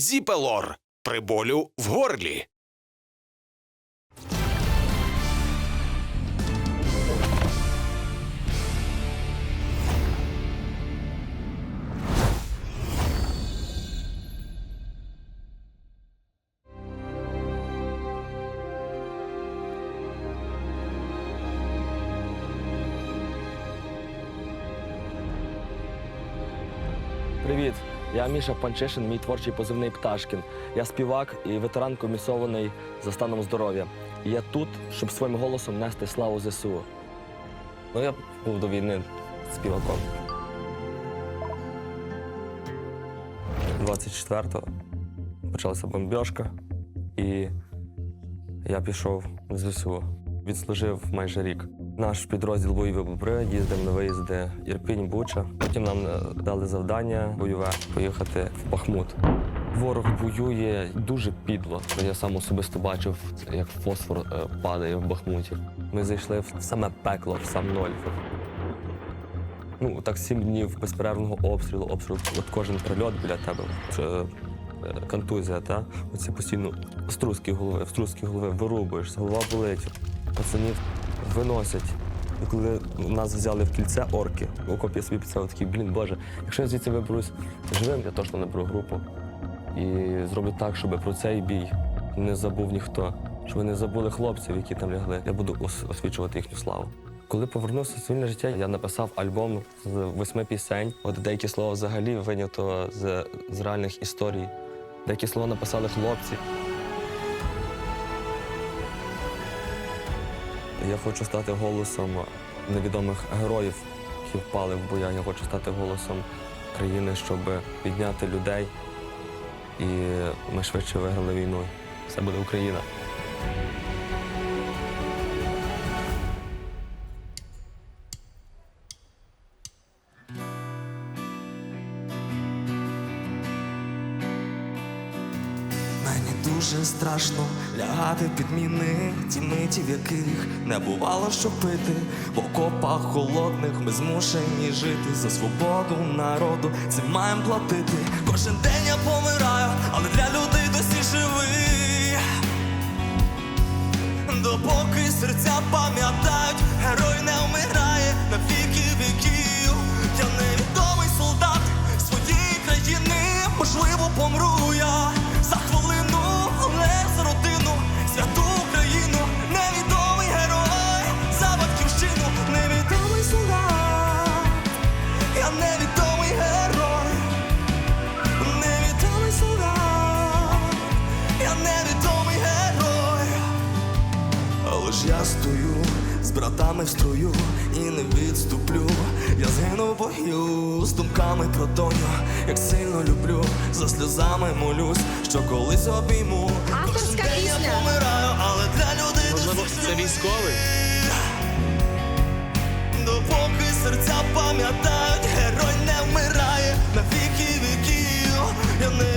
Зіпелор при в горлі. Привіт, я Міша Панчишин, мій творчий позивний Пташкін. Я співак і ветеран комісований за станом здоров'я. І я тут, щоб своїм голосом нести славу ЗСУ. Ну, я був до війни співаком. 24-го почалася бомбьошка, і я пішов в ЗСУ. Відслужив майже рік. Наш підрозділ бойові бобри їздив на виїзди Ірпінь, Буча. Потім нам е, дали завдання бойове поїхати в Бахмут. Ворог воює дуже підло. Я сам особисто бачив, як фосфор е, падає в Бахмуті. Ми зайшли в саме пекло, в сам ноль. Ну, так сім днів безперервного обстрілу, обстрілу. От кожен прильот біля тебе. Це, е, контузія, та? Оці постійно струзки голови, струзки голови, вирубуєшся, голова болить. Пацанів виносять. І коли нас взяли в кільце орки, в окопі я собі представив такий, блін, боже, якщо я звідси виберусь живим, я точно наберу групу. І зроблю так, щоб про цей бій не забув ніхто. Щоб не забули хлопців, які там лягли. Я буду ос- освічувати їхню славу. Коли повернувся в цивільне життя, я написав альбом з восьми пісень. От деякі слова взагалі винято з, з реальних історій. Деякі слова написали хлопці. Я хочу стати голосом невідомих героїв, які впали в боях. Я хочу стати голосом країни, щоб підняти людей. І ми швидше виграли війну. Це буде Україна. Дуже страшно лягати під міни, ті миті, в яких не бувало що пити. В окопах холодних ми змушені жити за свободу народу. Цим маєм платити. Кожен день я помираю, але для людей досі живий. Допоки серця пам'ятають, герой не вмирає на віки віків. Я невідомий солдат своєї країни, можливо, помру я згину в бою з думками про доню, як сильно люблю, за сльозами молюсь, що колись обійму. Авторська день я помираю, але для людей Можливо, це військовий? Допоки серця пам'ятають, герой не вмирає на віки віків. Я невідомий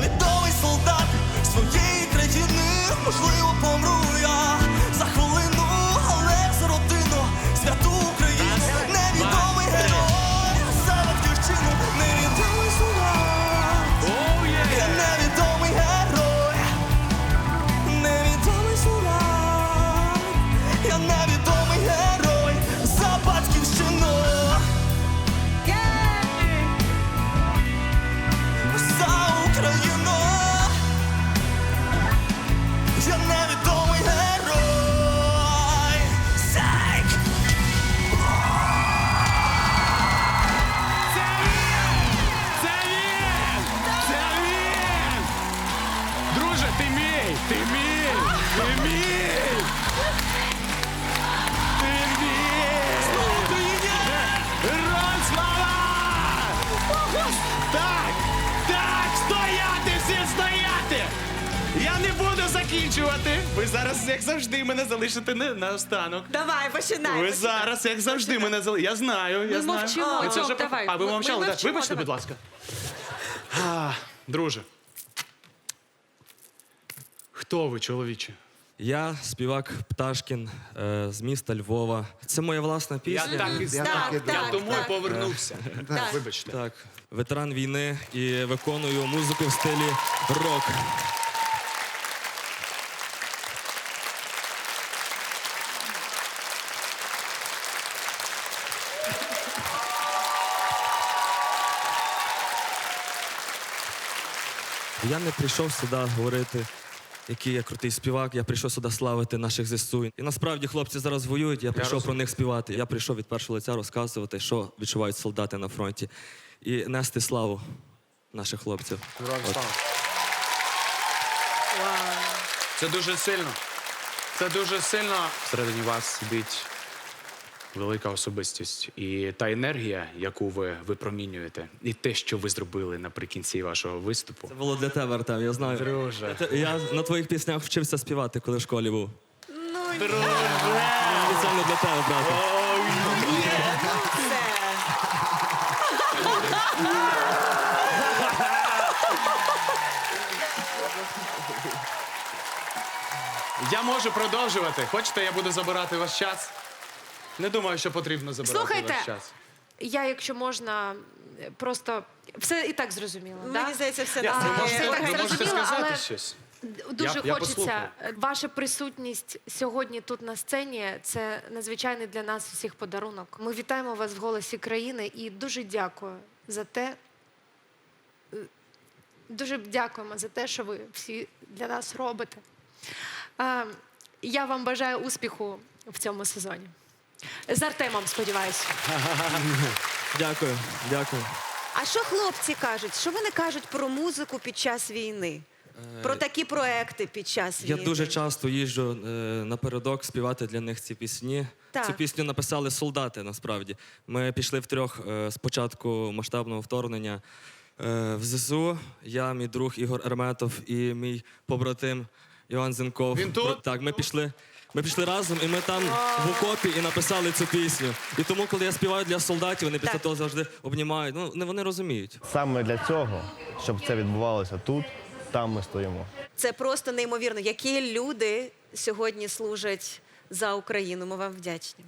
Ви зараз, як завжди, мене залишите не наостанок. Давай, починай. Ви починай. зараз, як завжди, мене зали. Я знаю, я Ми знаю. мовчимо, Ви це Тьом, вже- давай. А ви Ми- ми мовчали? так? мовчимо, Вибачте, давай. будь ласка. А, друже. Хто ви, чоловіче? Я співак Пташкін е, з міста Львова. Це моя власна Я пісня. так і знав. так, Я так, тому так. і повернувся. Вибачте. Так, ветеран війни і виконую музику в стилі рок. Я не прийшов сюди говорити, який я крутий співак. Я прийшов сюди славити наших ЗСУ. І насправді хлопці зараз воюють. Я прийшов про них співати. Я прийшов від першого лиця розказувати, що відчувають солдати на фронті, і нести славу наших хлопців. От. Це дуже сильно. Це дуже сильно. Всередині вас сидить велика особистість. І та енергія, яку ви випромінюєте, і те, що ви зробили наприкінці вашого виступу. Це було для тебе, Артем, я знаю. Друже. Я на твоїх піснях вчився співати, коли в школі був. Ну, Спеціально для тебе, брате. все. Я можу продовжувати. Хочете, я буду забирати ваш час? Не думаю, що потрібно забирати Слухайте, ваш час. Я, якщо можна, просто все і так зрозуміло. Мені да? здається, все Ви ви можете- можете, ви можете сказати але- щось? Дуже Я- я хочеться. послухаю. Ваша присутність сьогодні тут на сцені це надзвичайний для нас усіх подарунок. Ми вітаємо вас в голосі країни і дуже дякую за те. е, Дуже дякуємо за те, що ви всі для нас робите. Е, Я вам бажаю успіху в цьому сезоні. З Артемом, сподіваюся. Дякую, дякую. А що хлопці кажуть? Що вони кажуть про музику під час війни? Про такі проекти під час Я війни? дуже часто їжджу е, напередок співати для них ці пісні. Так. Цю пісню написали солдати. Насправді ми пішли втрьох е, з початку масштабного вторгнення е, в ЗСУ. Я, мій друг Ігор Ерметов і мій побратим Іван Зенков. Він тут? Так, ми пішли. Ми пішли разом, і ми там в окопі і написали цю пісню. І тому, коли я співаю для солдатів, вони після Так. того завжди обнімають. Ну, не- вони розуміють. Саме для цього, щоб це відбувалося тут, там ми стоїмо. Це просто неймовірно. Які люди сьогодні служать за Україну? Ми вам вдячні.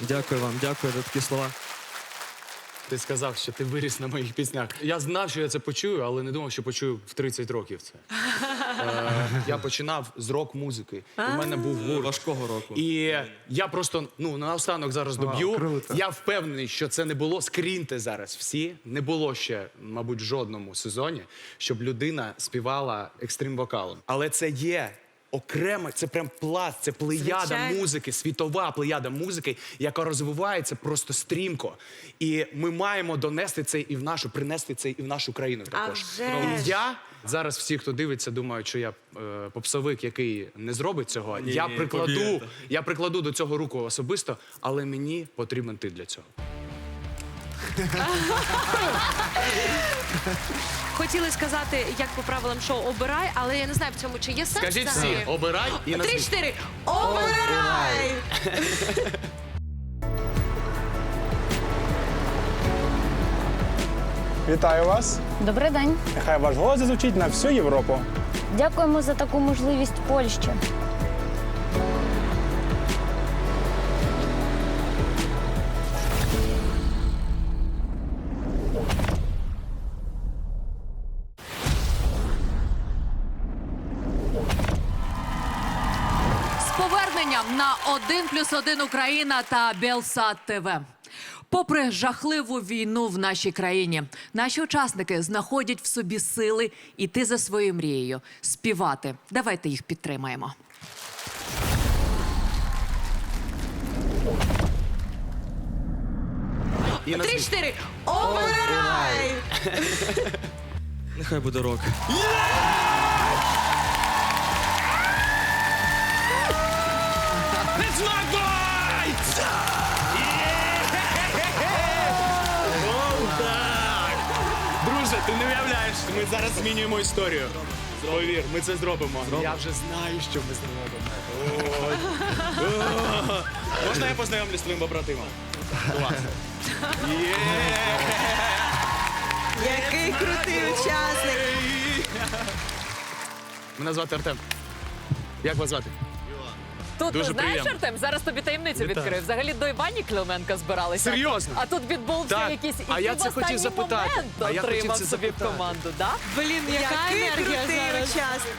Дякую вам, дякую за такі слова. Ти сказав, що ти виріс на моїх піснях. Я знав, що я це почую, але не думав, що почую в 30 років це. Е, я починав з рок-музики. У мене був гурт. Важкого року. І я просто ну наостанок зараз доб'ю. Я впевнений, що це не було. Скріньте зараз всі. Не було ще, мабуть, в жодному сезоні, щоб людина співала екстрим вокалом. Але це є. Окремо, це прям пласт, це плеяда Звичайно. музики, світова плеяда музики, яка розвивається просто стрімко. І ми маємо донести це і в нашу, принести це і в нашу країну також. вже І ж. я зараз всі, хто дивиться, думають, що я е, попсовик, який не зробить цього. Ні, я прикладу, повірте. я прикладу до цього руку особисто, але мені потрібен ти для цього. Хотіли сказати, як по правилам шоу обирай, але я не знаю в цьому чи є сенс. Скажіть взагалі. всі, обирай і назвіть. Три-чотири. Обирай! Вітаю вас! Добрий день. Нехай ваш голос зазвучить на всю Європу. Дякуємо за таку можливість Польщі. На 1 плюс 1 Україна та Белсат ТВ. Попри жахливу війну в нашій країні, наші учасники знаходять в собі сили іти за своєю мрією, співати. Давайте їх підтримаємо. Три-чотири. Обирай! Нехай буде рок. It's Друже, ти не уявляєш, ми зараз змінюємо історію. Повір, ми це зробимо. Я вже знаю, що ми зробимо. Можна я познайомлюсь з твоїм побратимом? Клас. Який крутий учасник! Мене звати Артем. Як вас звати? Тут Дуже знаєш, приємно. Артем, зараз тобі таємницю Вітаю. відкрив. Взагалі до Івані Клименка збиралися. Серйозно? А тут відбувся Так. якийсь і А ти я в це хотів останній запитати. момент А я хотів отримав це собі в запитати. команду, да? Блін, яка Який енергія крутий зараз. учасник.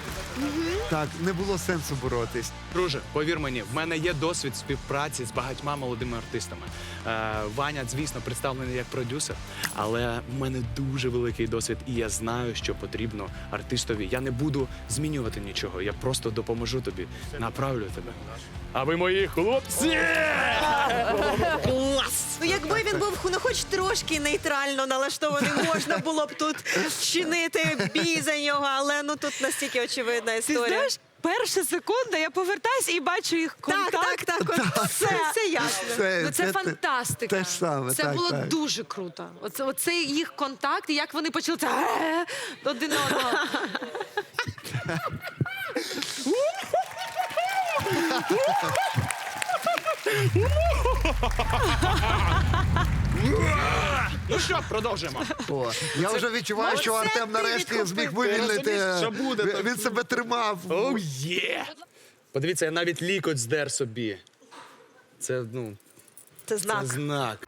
Так, не було сенсу боротись. Друже, повір мені, в мене є досвід співпраці з багатьма молодими артистами. Е, Ваня, звісно, представлений як продюсер, але в мене дуже великий досвід, і я знаю, що потрібно артистові. Я не буду змінювати нічого. Я просто допоможу тобі, направлю тебе. А ви мої хлопці! Клас! Ну, якби він був ну, хоч трошки нейтрально налаштований, можна було б тут чинити бій за нього, але ну тут настільки очевидна Ти історія. знаєш, перша секунда, я повертаюсь і бачу їх так, контакт. так, так, от все, все ясно. Це, Ну, це, те- фантастика. те ж саме, це так, було так. дуже круто. Оце, оцей їх контакт, і як вони почали це один одного. Ну що, продовжимо. О, я вже відчуваю, що Артем ти нарешті відкупив. зміг вивільнити. розумієш, що буде Він- так? Він себе тримав. Оу є! Подивіться, я навіть лікоть здер собі. Це, ну, Це знак. це знак.